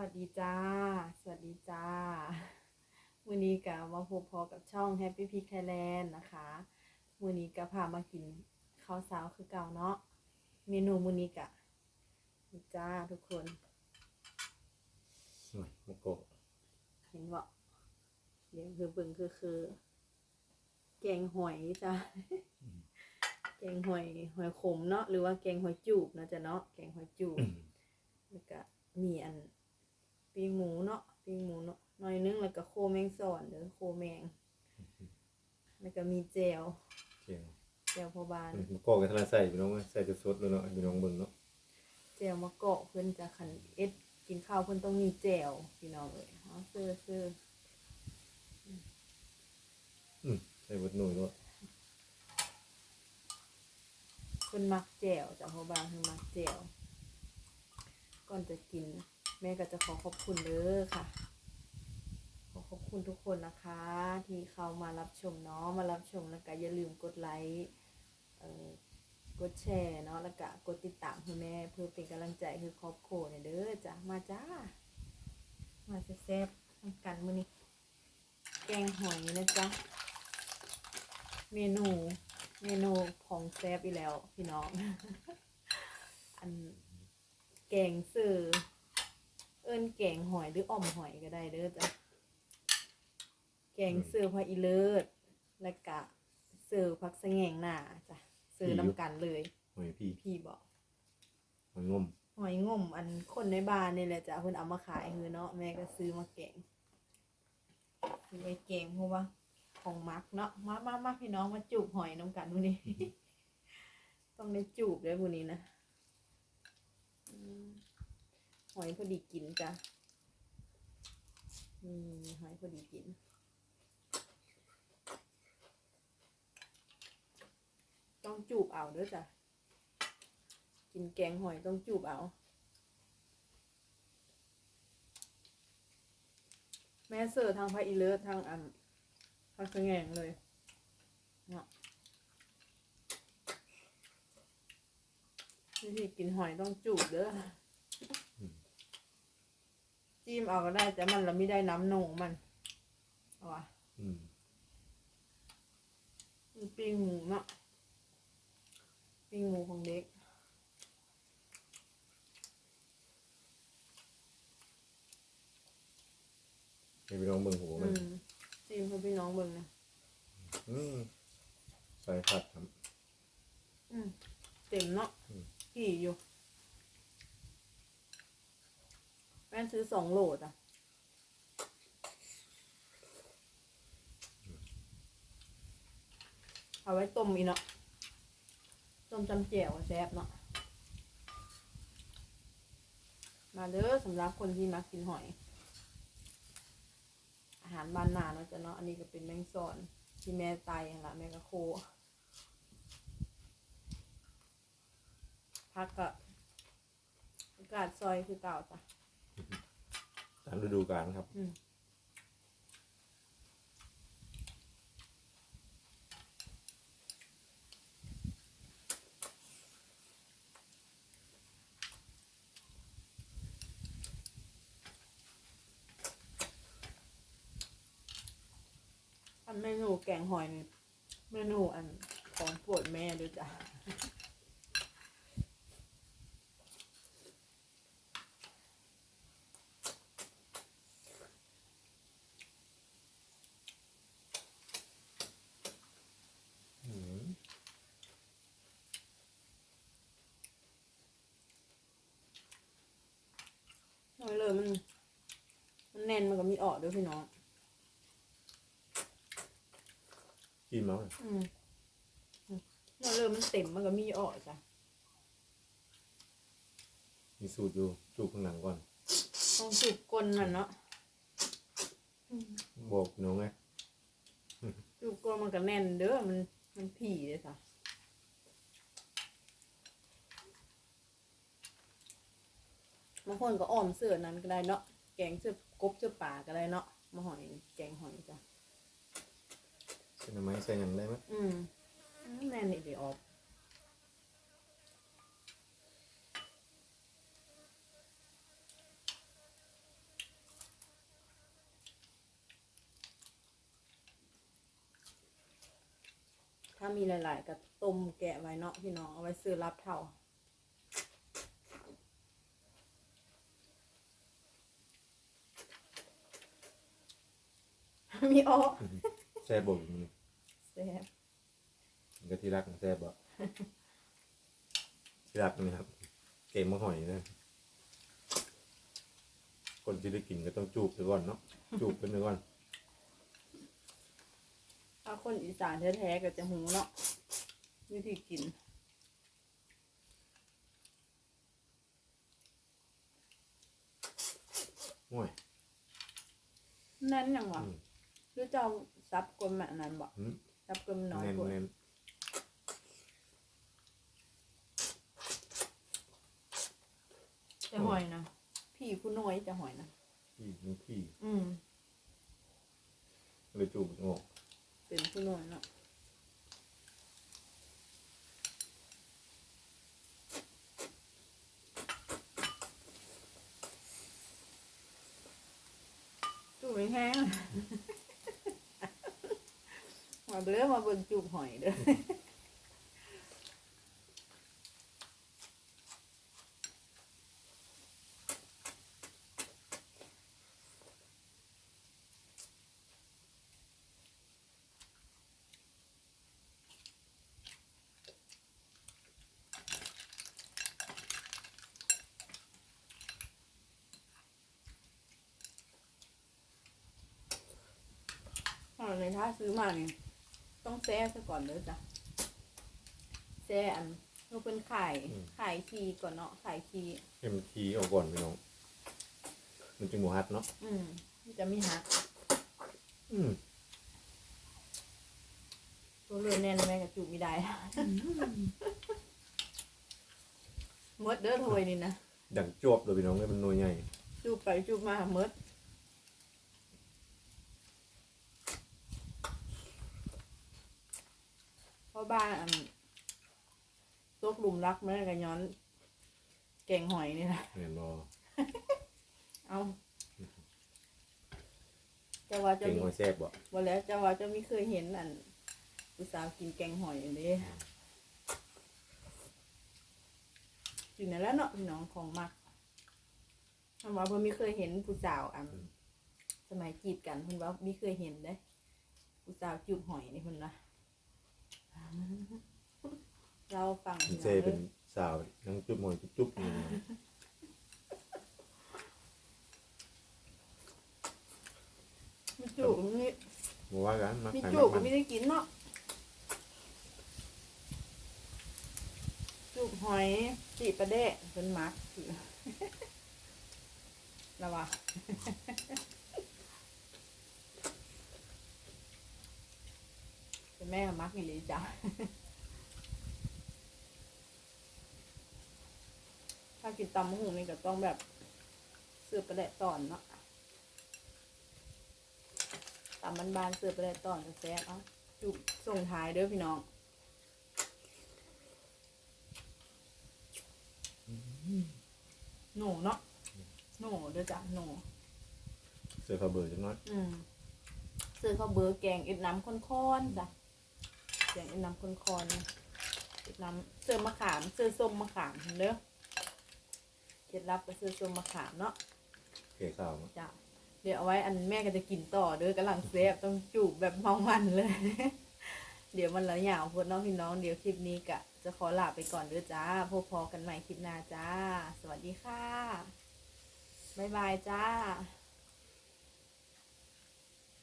วัสดีจ้า สวัสดีจ้า วันนี้ก็มาพบพอกับช่อง Happy Pig Thailand นะคะวันนี้ก็พามากินข้าวเช้าคือเก่าเนาะ เมนูมื้อนี้กะนี่จ้าทุกคนหน่อยมะโกะเห็นบ่เดี๋ยวคือเบิ่งคือคือ แกงหอยจ้าแกงหอยหอยขมเนาะหรือว่าแกงหอยจูบนะจ๊ะเนาะ แกงหอยจูบแล้วก็มีอัน ปิ้งหมูเนาะปิ้งหมูเนาะหน่อยนึงแล้วก็โคแมงสอนเด้อโคแมง แล้วก็มีแจวเจียวแจวพอบานมะโกะกับทะเลใส่พี่น้องเว้ยใส่จะสดเลยเนาะพี่น้องเบิ่งเนาะแจวมะเกาะเพิ่นจะขันเอ็ดกินข้าวเพิ่นต้องมีแจวพี่น้องเอ้ยเอาซื้อซื้ออืมใส่บดหน่อยด้วยเพิ่นมักแจวจากพอบานเพิ่นมักแจวก่อนจะกินแม่ก็จะขอขอบคุณเด้อค่ะ ขอขอบคุณทุกคนนะคะ ที่เข้ามารับชมเนาะมารับชมแล้วก็อย่าลืมกดไลค์เอ่อกดแชร์เนาะแล้วก็กดติดตามให้แม่เพื่อเป็นกำลังใจให้ครอบครัวเนี่ยเด้อจ้ะมาจ้า มาแซ่บๆทำกันมื้อนี้ แกงหอยนะจ๊ะเมนูเมนูของแซ่บอีกแล้ว พี่น้อง อันแกงเสือ เอิ้นแกงหอยหรืออ่อมหอยก็ได้เด้อจ้ะแกงเสือพระอีเลิศและกะเสือพักสะแงงหน้าจ้ะเสือน้ำกันเลย หอยพี่พี่บอกหอยงมหอยงมอันคนในบ้านนี่แหละจ้ะเพิ่นเอามาขายคือเนาะแม่ก็ซื้อมาแกงซื้อไปแกงเพราะว่า ของมักเนาะมามามาพี่น้องมาจูบหอยน้ำกันวันนี้ ต้องได้จูบด้วยวันนี้นะอืม หอยพอดีกินจ้ะอืมหอยพอดีกินต้องจูบเอาเด้วยจ้ะ กินแกงหอยต้องจูบเอา แม่เสิร์ฟทางพระอีเลิศทางอันทางสงแงงเลยเนาะวิธีกินหอยต้องจูบเด้อ จิ้มเอาก็ได้แต่มันเราไม่ได้น้ำนงมันเอาวะอืมมันปิ้งหมูเนาะปิ้งหมูของเด็กให้พี่น้องเบิ่งหัวมัอืนมจิ้มให้พี่น้องเบิ่งนะอืมใส่ผัดครับอืมเต็มเนาะอืม กี่อยู่ แม่ซื้อสองโหลดอะ เอาไว้ต้มอีเนาะ ต้มจำเจียวแซ่บเนาะ มาเด้อสำหรับคนที่มักกินหอย อาหารบ้านนาเนาะจ้ะเนาะ อันนี้ก็เป็นแมงซอนที่แม่ตายอย่างละแม่ก็โคพักก็อากาศซอยคือเก่าจ้ะามฤดูกาลครับ อืม อันเมนูแกงหอยนี่เมนูอันของโปรดแม่ด้วยจ้ะ อืม น้อยเลย มันมันแน่นมันก็มีออกด้วยพี่น้องจิ้มเอาอืมน้อยเลยมันเต็มมันก็มีออกจ้ะมีสูตรอยู่จูบข้างหลังก่อน ต้องจุบก้นมันเนาะบอกพี่น้องไงจุบก้นมันก็แน่นเด้อมันมันผีเลยจ้ะางคนก็อ้อมเสื้อนั้นก็ได้เนาะแกงเสื้อกบเสื้อป่าก็ได้เนาะมาหอยแกงหอยจ้ะใส่หน่อไม้ใส่หยังได้ไหมอืมแน่นอีกเดี๋ยวออกถ้ามีหลาย ๆก็ต้มแกะไว้เนาะพี่น้องเอาไว้ซื้อรับเท่า มีอ้อแซ่บบ่มันแซ่บมันก็ที่รักของแซ่บบ่ที่รักนี่ครับ เกมมะหอยนะคนที่ได้กินก็ต้องจูบไปก่อนเนาะจูบกันไปก่อนถ้าคนอีสานแท้ๆก็จะหูเนาะวิธีกินโอ้ยนั่นยังวะอืม หรือเจ้าซับกลมแบบนั้นบ่อืม ซับกลมน้อยแน่นกว่าแน่นจะหอยนะ พี่ผู้น้อยจะหอยนะพี่มันพี่อืมเลยจูบงอกเป็นผู้น้อยเนาะจูบไม่แห้ง มาเบิ่งมาเบิ่งจูบหอยเด้อเอาเลยถ้าซื้อมาเนี่ย ต้องแซ่ซะก่อนเด้อจ้ะแซ่อันเราเป็นไข่ไข่คีก่อนเนาะไข่คีให้มันขี้เอาก่อนพี่น้อง มันจึงหมูฮัดเนาะอืมมันจะมีหักอืมตัวเลือแน่นแม่กับจูบไม่ได้มดเด้อถ้วยนี่นะดังจวบเลยพี่น้องเลยมันหน่วยใหญ่ จูบไปจูบมามด เพราะบ้านอันตกหลุมรักแม่กับย้อน แกงหอยนี่นะเห็นบ่เอาจะว่าจะเก่งมีหอยแซ่บบ่วันแล้วจะว่าจะไม่เคยเห็นอันอุตสาวกินแกงหอยอันนี้อยู่ในนแหล้วเนาะพี่น้องของมักทำว่าเพิ่นไม่เคยเห็นผู้สาวอัน สมัยจีบกันเพิ่นว่าไม่เคยเห็นเด้ผู้สาวจูบหอยนี่เพิ่นนะ เราฟังมันพี่น้เซ่องเป็เด้นอสาวนั่งจุ๊บหอยจุ๊บๆนี่มีจูบมีบ่ว่ากันมักมีใครจูมับกก็มันไม่ได้กินเนาะจูบหอยจีบประเดะเป็นมักคือแล้ววะ เป็น แม่กับมักอีหลีจ้ะถ้ากินตำมะฮุงนี่ก็ต้องแบบเสือประเดะตอนเนาะตำบานๆเสือประเดะตอนก็แซ่บเอะจุบส่งท้ายเด้อพี่น้องโหนเนาะโหนเด้อจ้ะโหนเสื้อผ้าเบอร์จังน้อยอืมซื้อข้าวเบอร์แกงเอ็ดน้ำข้นๆจ้ะ แกงเอ็ดน้ำข้นๆเอ็ดน้ำเสื้อมะขามเสื้อส้มมะขามเด้อเคล็ดลับก็เสื้อส้มมะขามเนาะเก๋ข้าวมาจ้ะเดี๋ยวเอาไว้อันแม่ก็จะกินต่อเด้อกำลังเซฟต้องจูบแบบเมามันเลย เดี๋ยวมันละยาวพวกน้องพี่น้องเดี๋ยวคลิปนี้กะจะขอลาไปก่อนเด้อจ้าพบพอกันใหม่คลิปหน้าจ้า สวัสดีค่ะบ๊ายบายจ้า